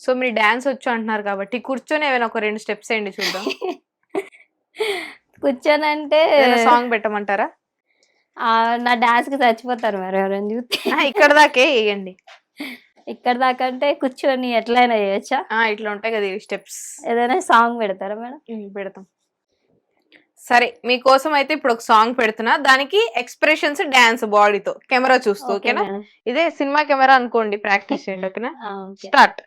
So మీరు dance వచ్చు అంటున్నారు కాబట్టి కూర్చొని ఏమైనా ఒక రెండు స్టెప్స్ వేయండి చూద్దాం. కూర్చొనంటే సాంగ్ పెట్టమంటారా? నా డాన్స్కి చచ్చిపోతారు మరి ఎవరైనా చూస్తే. ఇక్కడ దాకే వేయండి. ఇక్కడ దాకా అంటే కూర్చొని ఎట్లయినా చేయొచ్చా? ఆ, ఇట్లా ఉంటాయి కదా స్టెప్స్. ఏదైనా సాంగ్ పెడతారా మేడం? పెడతాం. సరే మీకోసం అయితే ఇప్పుడు ఒక సాంగ్ పెడుతున్నా. దానికి ఎక్స్ప్రెషన్స్ డాన్స్ బాడీతో. కెమెరా చూస్తూ ఓకే ఓకేనా. ఇదే సినిమా కెమెరా అనుకోండి ప్రాక్టీస్ చేయండి ఓకేనా. స్టార్ట్.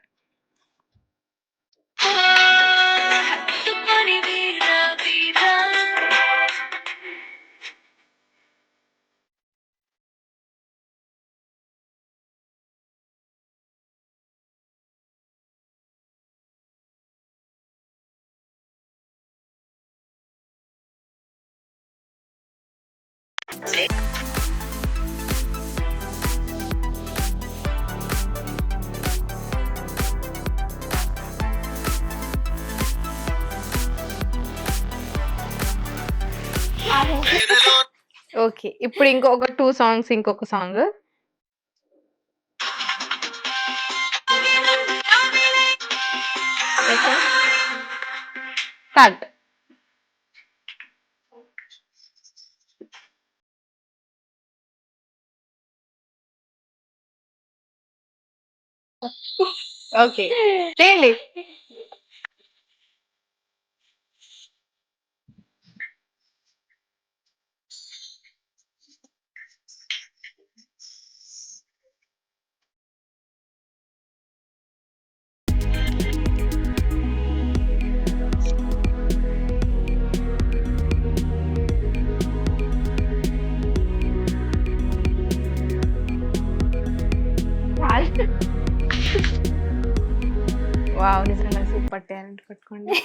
ఓకే ఇప్పుడు ఇంకొక టూ సాంగ్స్ ఇంకొక సాంగ్ స్టార్ట్ ఓకే చేయండి సూపర్ టాలెంట్ పట్టుకోండి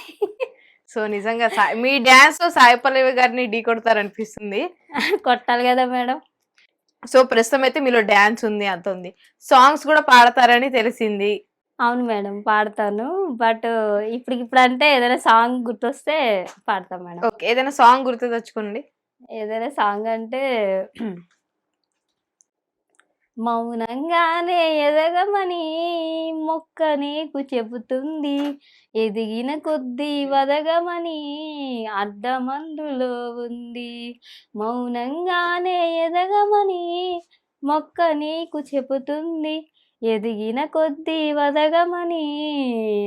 సో నిజంగా మీ డాన్స్తో సాయి పల్లవి గారిని ఢీ కొడతారనిపిస్తుంది. కొట్టాలి కదా మేడం. సో ప్రస్తుతం అయితే మీలో డాన్స్ ఉంది అంత ఉంది. సాంగ్స్ కూడా పాడతారని తెలిసింది. అవును మేడం పాడతాను. బట్ ఇప్పుడు ఇప్పుడు అంటే ఏదైనా సాంగ్ గుర్తొస్తే పాడతాం మేడం. ఓకే ఏదైనా సాంగ్ గుర్తు తెచ్చుకోండి. ఏదైనా సాంగ్ అంటే మౌనంగానే ఎదగమని మొక్క నీకు చెబుతుంది. ఎదిగిన కొద్దీ వదగమని అర్ధమందులో ఉంది. మౌనంగానే ఎదగమని మొక్క నీకు చెబుతుంది. ఎదిగిన కొద్దీ వదగమని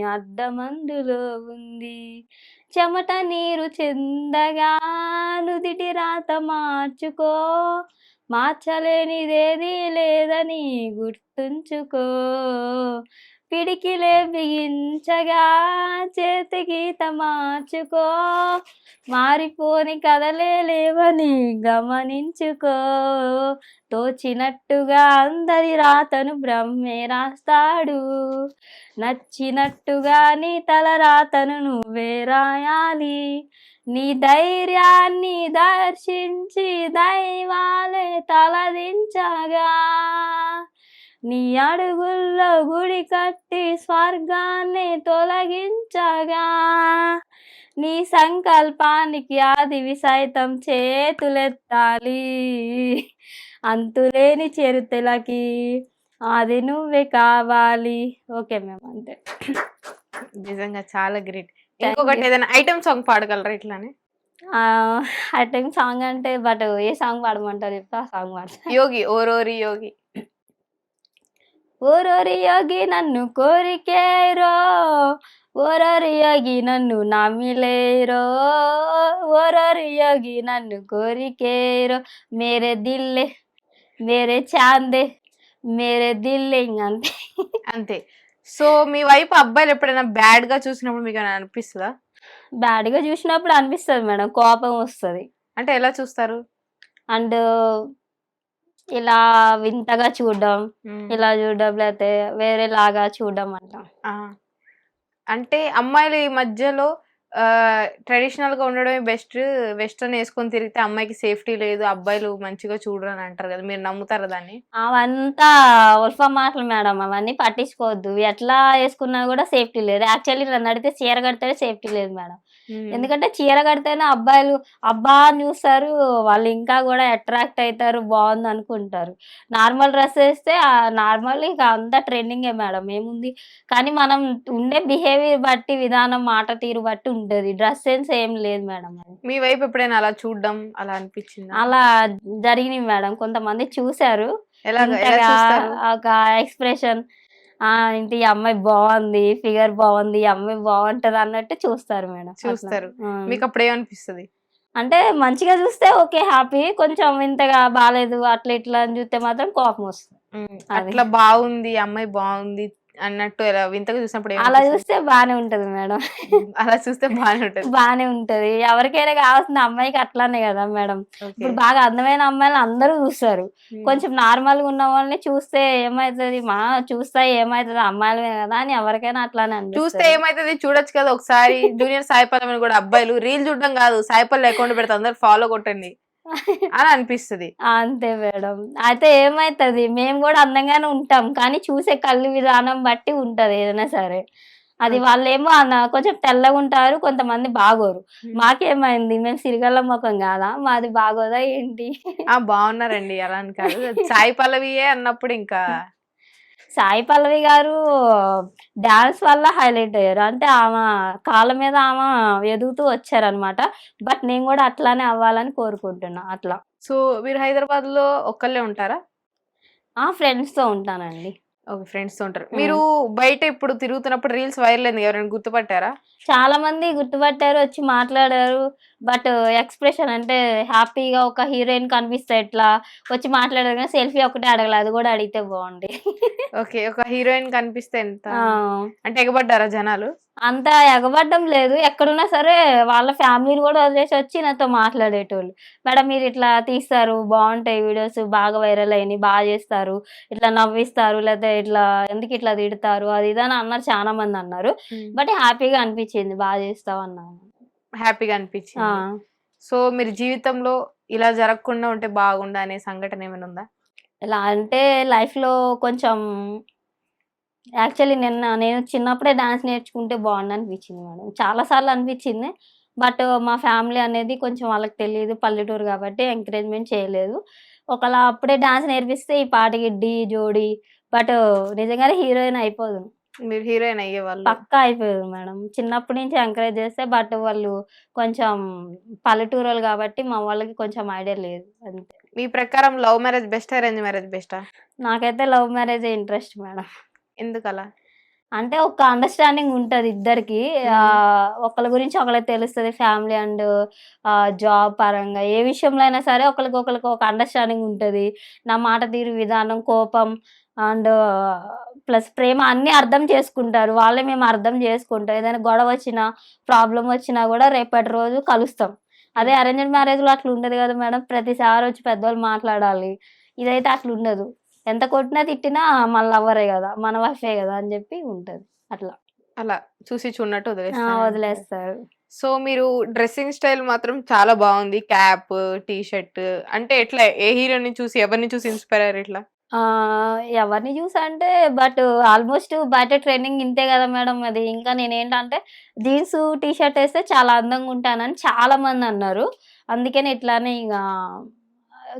అడ్డమందులో ఉంది. చెమట నీరు చెందగా నుదిటి రాత మార్చుకో. మార్చలేనిదేది లేదని గుర్తుంచుకో. పిడికిలే బిగించగా చేతి గీత మార్చుకో. మారిపోని కదలే లేవని గమనించుకో. తోచినట్టుగా అందరి రాతను బ్రహ్మే రాస్తాడు. నచ్చినట్టుగా నీ తల రాతను నువ్వే రాయాలి. నీ ధైర్యాన్ని దర్శించి దైవాలే తలదించగా. నీ అడుగుల్లో గుడి కట్టి స్వర్గాన్ని తొలగించగా. నీ సంకల్పానికి ఆదివి సైతం చేతులెత్తాలి. అంతులేని చరిత్రలకి అది నువ్వే కావాలి. ఓకే మ్యామ్ అంతే. నిజంగా చాలా గ్రేట్. ఇంకొకటి. ఏదైనా ఐటమ్ సాంగ్ పాడగలరా ఇట్లానే? టైం సాంగ్ అంటే బట్ ఏ సాంగ్ పాడమంటారు చెప్తా ఆ సాంగ్ పాడతా. యోగి ఓరోరి యోగి. ఓరోరి యోగి నన్ను కోరికేరో ఓరోరి యోగి నన్ను నమ్మిలేరో ఓరోరి యోగి నన్ను కోరికేరో. మేరే దిల్లే మేరే చాందే మేరే దిల్లే అంతే. అంతే. సో మీ వైపు అబ్బాయిలు ఎప్పుడైనా బ్యాడ్గా చూసినప్పుడు మీకు ఏమైనా అనిపిస్తుందా? బ్యాడ్గా చూసినప్పుడు అనిపిస్తుంది మేడం కోపం వస్తుంది. అంటే ఎలా చూస్తారు? అండ్ ఇలా వింతగా చూడడం. ఇలా చూడడం లేకపోతే వేరేలాగా చూడడం అంట. అంటే అమ్మాయిలు ఈ మధ్యలో ట్రెడిషనల్గా ఉండడమే బెస్ట్ వెస్ట్రన్ వేసుకొని తిరిగితే అమ్మాయికి సేఫ్టీ లేదు అబ్బాయిలు మంచిగా చూడరు అని అంటారు కదా మీరు నమ్ముతారా దాన్ని? అవంతా ఉల్ఫ మాటలు మేడం అవన్నీ పట్టించుకోవద్దు. ఎట్లా వేసుకున్నా కూడా సేఫ్టీ లేదు. యాక్చువల్లీ నన్ను అడిగితే చీర కడితే సేఫ్టీ లేదు మేడం. ఉమ్. ఎందుకంటే చీర కడితేనే అబ్బాయిలు అబ్బా అని చూస్తారు వాళ్ళు ఇంకా కూడా అట్రాక్ట్ అవుతారు బాగుంది అనుకుంటారు. నార్మల్ డ్రెస్ వేస్తే నార్మల్ ఇక అంతా ట్రెండింగే మేడం. ఏముంది? కానీ మనం ఉండే బిహేవియర్ బట్టి విధానం మాట తీరు బట్టి ఉంటుంది. డ్రెస్ సెన్స్ ఏం లేదు మేడం అది. మీ వైపు ఎప్పుడైనా అలా చూడడం అలా అనిపించింది? అలా జరిగింది మేడం. కొంతమంది చూస్తారు? ఒక ఎక్స్ప్రెషన్ ఆ ఇంటి అమ్మాయి బాగుంది ఫిగర్ బాగుంది అమ్మాయి బాగుంటది అన్నట్టు చూస్తారు మేడం. చూస్తారు. మీకు అప్పుడు ఏమనిపిస్తుంది అంటే మంచిగా చూస్తే ఓకే హ్యాపీ. కొంచెం ఇంతగా బాగాలేదు అట్లా ఇట్లా అని చూస్తే మాత్రం కోపం వస్తుంది. అట్లా బాగుంది అమ్మాయి బాగుంది అన్నట్టు వింతగా చూసినప్పుడు అలా? చూస్తే బానే ఉంటది మేడం. అలా చూస్తే బాగానే ఉంటది. బానే ఉంటది. ఎవరికైనా కావాల్సిన అమ్మాయికి అట్లానే కదా మేడం. ఇప్పుడు బాగా అందమైన అమ్మాయిలు అందరూ చూస్తారు. ఉమ్, కొంచెం నార్మల్గా ఉన్న వాళ్ళని చూస్తే ఏమైతది? మా చూస్తే ఏమైతది? అమ్మాయిలమే కదా అని ఎవరికైనా అట్లానే చూస్తే ఏమైతుంది? చూడొచ్చు కదా ఒకసారి. జూనియర్ సాయిపల్లం కూడా అబ్బాయిలు. రీల్ చూడడం కాదు. సాయిపల్లి అకౌంట్ పెడితే అందరు ఫాలో కొట్టండి. అని అనిపిస్తుంది. అంతే మేడం. అయితే ఏమైతది? మేము కూడా అందంగానే ఉంటాం. కానీ చూసే కళ్ళు విధానం బట్టి ఉంటది ఏదైనా సరే. అది. వాళ్ళేమో అన్న కొంచెం తెల్లగా ఉంటారు కొంతమంది బాగోరు. మాకేమైంది? మేము సిరిగల్ల ముఖం కాదా? మాది బాగోదా ఏంటి? ఆ బాగున్నారండి. అలా అని కాదు. సాయి పల్లవియే అన్నప్పుడు ఇంకా సాయి పల్లవి గారు డాన్స్ వల్ల హైలైట్ అయ్యారు. అంటే ఆమె కాళ్ళ మీద ఆమె ఎదుగుతూ వచ్చారనమాట బట్ నేను కూడా అట్లానే అవ్వాలని కోరుకుంటున్నా. అట్లా. సో మీరు హైదరాబాద్లో ఒక్కళ్ళే ఉంటారా? ఆ ఫ్రెండ్స్తో ఉంటానండి. ఓకే ఫ్రెండ్స్తో ఉంటారు మీరు బయట ఇప్పుడు తిరుగుతున్నప్పుడు రీల్స్ వైరల్ అయింది. ఎవరైనా గుర్తుపట్టారా? చాలా మంది గుర్తుపట్టారు వచ్చి మాట్లాడారు. బట్ ఎక్స్ప్రెషన్ అంటే హ్యాపీగా ఒక హీరోయిన్ కనిపిస్తే ఎట్లా? వచ్చి మాట్లాడారు కానీ సెల్ఫీ ఒకటే అడగలేదు. అది కూడా అడిగితే బాగుంది ఓకే ఒక హీరోయిన్ కనిపిస్తే ఎంత? అంటే ఎగబడ్డారా జనాలు? అంత ఎగబడ్డం లేదు. ఎక్కడున్నా సరే వాళ్ళ ఫ్యామిలీని కూడా వదిలేసి వచ్చి నాతో మాట్లాడేటోళ్ళు. మేడం మీరు ఇట్లా తీస్తారు. బాగుంటాయి వీడియోస్. బాగా వైరల్ అయినాయి. బాగా చేస్తారు. ఇట్లా నవ్విస్తారు. లేకపోతే ఇట్లా ఎందుకు ఇట్లా తిడతారు? అది ఇది అని అన్నారు. చాలా మంది అన్నారు. బట్ హ్యాపీగా అనిపించింది. బాగా చేస్తావు అన్నాను. హ్యాపీగా అనిపించింది. సో మీరు జీవితంలో ఇలా జరగకుండా ఉంటే బాగుండా అనే సంఘటన ఏమైనా ఉందా? ఎలా అంటే లైఫ్లో కొంచెం యాక్చువల్లీ నిన్న నేను చిన్నప్పుడే డాన్స్ నేర్చుకుంటే బాగుండు అనిపించింది మేడం. చాలా సార్లు అనిపించింది. బట్ మా ఫ్యామిలీ అనేది కొంచెం వాళ్ళకి తెలియదు. పల్లెటూరు కాబట్టి ఎంకరేజ్మెంట్ చేయలేదు. ఒకవేళ అప్పుడే డాన్స్ నేర్పిస్తే ఈ పాటకి డి జోడి బట్ నిజంగానే హీరోయిన్ అయిపోదు మీరు హీరోయిన్ అయ్యే వాళ్ళు పక్కా అయిపోదు మేడం. చిన్నప్పటి నుంచి ఎంకరేజ్ చేస్తే బట్ వాళ్ళు కొంచెం పల్లెటూరు కాబట్టి మా వాళ్ళకి కొంచెం ఐడియా లేదు. అంతే. మీ ప్రకారం love marriage best arrange marriage బెస్టా? నాకైతే లవ్ మ్యారేజ్ ఇంట్రెస్ట్ మేడం. ఎందుకు అలా అంటే ఒక అండర్స్టాండింగ్ ఉంటది ఇద్దరికి. ఒకళ్ళ గురించి ఒకళ్ళకి తెలుస్తుంది ఫ్యామిలీ అండ్ జాబ్ పరంగా. ఏ విషయంలో అయినా సరే ఒకరికి ఒకరికి ఒక అండర్స్టాండింగ్ ఉంటది. నా మాట తీరు విధానం కోపం అండ్ ప్లస్ ప్రేమ అన్ని అర్థం చేసుకుంటారు. వాళ్ళే మేము అర్థం చేసుకుంటాం. ఏదైనా గొడవ వచ్చినా ప్రాబ్లం వచ్చినా కూడా రేపటి రోజు కలుస్తాం. అదే అరేంజ్డ్ మ్యారేజ్లో అట్లా ఉండదు కదా మేడం. ప్రతిసారి వచ్చి పెద్దవాళ్ళు మాట్లాడాలి. ఇదైతే అట్లా ఉండదు. ఎంత కొట్టినా తిట్టినా మన లవ్వరే కదా. మన వైఫే కదా అని చెప్పి ఉంటది. అట్లా. అలా చూసి చూడనట్టు వదిలేస్తారు. వదిలేస్తారు. సో మీరు డ్రెస్సింగ్ స్టైల్ మాత్రం చాలా బాగుంది. క్యాప్ టీ షర్ట్ అంటే ఎట్లా? ఏ హీరోని చూసి ఎవరిని చూసి ఇన్స్పైర్ అయ్యారు ఇట్లా? ఎవరిని చూసా అంటే బట్ ఆల్మోస్ట్ బయట ట్రెండింగ్ ఇంతే కదా మేడం అది. ఇంకా నేనేంటంటే జీన్స్ టీ షర్ట్ వేస్తే చాలా అందంగా ఉంటానని చాలా మంది అన్నారు. అందుకని ఇట్లానే ఇక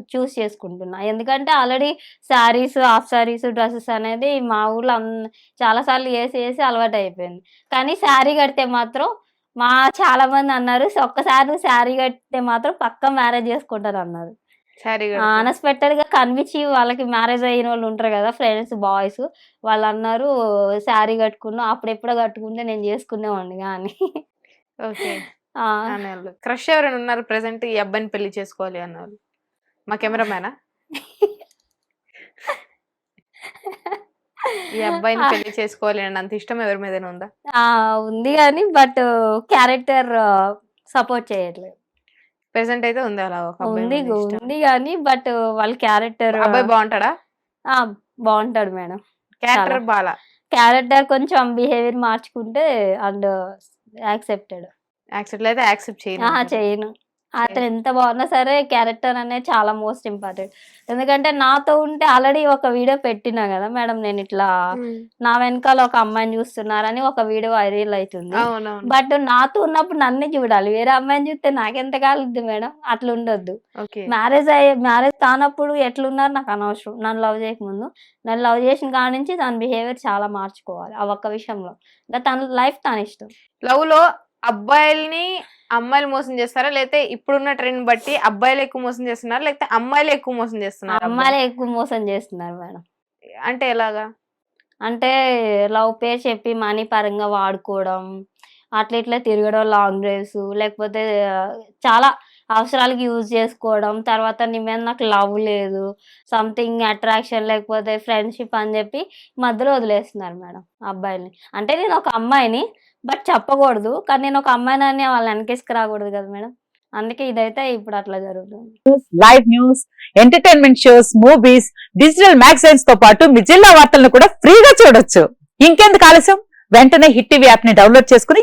చూస్ చేసుకుంటున్నా. ఎందుకంటే already saris half saris dresses అనేది మా ఊళ్ళో అన్- చాలాసార్లు వేసి వేసి అలవాటు అయిపోయింది. కానీ శారీ కడితే మాత్రం మా చాలా మంది అన్నారు ఒక్కసారి శారీ కడితే మాత్రం పక్క మ్యారేజ్ చేసుకుంటారు అన్నారు శారీ అన్ఎక్స్పెక్టెడ్గా కనిపించి వాళ్ళకి మ్యారేజ్ అయిన వాళ్ళు ఉంటారు కదా ఫ్రెండ్స్ బాయ్స్ వాళ్ళు అన్నారు శారీ కట్టుకున్నా అప్పుడెప్పుడో కట్టుకుంటే నేను చేసుకునేవాడిని కానీ ఓకే. క్రష్ ఎవరైనా ఉన్నారు ప్రెసెంట్ ఈ అబ్బాయిని పెళ్ళి చేసుకోవాలి అన్నవాళ్ళు మా కెమెరామ్యానా ఈ అబ్బాయిని పెళ్ళి చేసుకోవాలి అని అంత ఇష్టం ఎవరి మీద ఉందా? ఉంది కానీ బట్ క్యారెక్టర్ సపోర్ట్ చేయట్లేదు. ప్రెసెంట్ అయితే ఉంది అలా ఒక అబ్బాయి ఉంది ఇష్టం. ఉంది కానీ బట్ వాళ్ళ క్యారెక్టర్ అబ్బాయి బాగుంటాడా? బాగుంటాడు మేడం. క్యారెక్టర్ బాలా? క్యారెక్టర్ కొంచెం బిహేవియర్ మార్చుకుంటే అండ్ యాక్సెప్టెడ్. యాక్సెప్ట్ అయితే యాక్సెప్ట్ చేయను. చేయను. అతను ఎంత బాగున్నా సరే క్యారెక్టర్ అనేది చాలా మోస్ట్ ఇంపార్టెంట్. ఎందుకంటే నాతో ఉంటే ఆల్రెడీ ఒక వీడియో పెట్టినా కదా మేడం నేను ఇట్లా నా వెనకాల ఒక అమ్మాయిని చూస్తున్నారని ఒక వీడియో వైరల్ అవుతుంది బట్ నాతో ఉన్నప్పుడు నన్నే చూడాలి. వేరే అమ్మాయిని చూస్తే నాకెంత కాలుద్ది మేడం? అట్లా ఉండొద్దు మ్యారేజ్ అయ్యే మ్యారేజ్ కానప్పుడు ఎట్లున్నారు నాకు అనవసరం. నన్ను లవ్ చేయకముందు. నన్ను లవ్ చేసిన కాడ నుంచి తన బిహేవియర్ చాలా మార్చుకోవాలి. ఆ ఒక్క విషయంలో. తన లైఫ్ తన ఇష్టం. లవ్లో అబ్బాయిల్ని అమ్మాయిలు మోసం చేస్తారా? లేకపోతే ఇప్పుడున్న ట్రెండ్ బట్టి అబ్బాయిలు ఎక్కువ మోసం చేస్తున్నారు? లేకపోతే అమ్మాయిలు ఎక్కువ మోసం చేస్తున్నారు? అమ్మాయిలే ఎక్కువ మోసం చేస్తున్నారు మేడం. అంటే ఎలాగా? అంటే లవ్ పేరు చెప్పి మనీ పరంగా వాడుకోవడం అట్లా ఇట్లా తిరగడం లాంగ్ డ్రైవ్స్ లేకపోతే చాలా అవసరాలకి యూజ్ చేసుకోవడం తర్వాత నీ మీద నాకు లవ్ లేదు సంథింగ్ అట్రాక్షన్ లేకపోతే ఫ్రెండ్షిప్ అని చెప్పి మధ్యలో వదిలేస్తున్నారు మేడం అబ్బాయిని అంటే నేను ఒక అమ్మాయిని బట్ చెప్పకూడదు. కానీ నేను ఒక అమ్మాయిని అని వాళ్ళని వెనకేసుకు రాకూడదు కదా మేడం. అందుకే ఇదైతే ఇప్పుడు అట్లా జరుగుతుంది. Live news entertainment shows movies digital మ్యాగజైన్స్తో పాటు మీ జిల్లా వార్తలను కూడా ఫ్రీగా చూడొచ్చు. ఇంకెందుకు ఆలస్యం? వెంటనే హిట్ టీవీ యాప్ని డౌన్లోడ్ చేసుకుని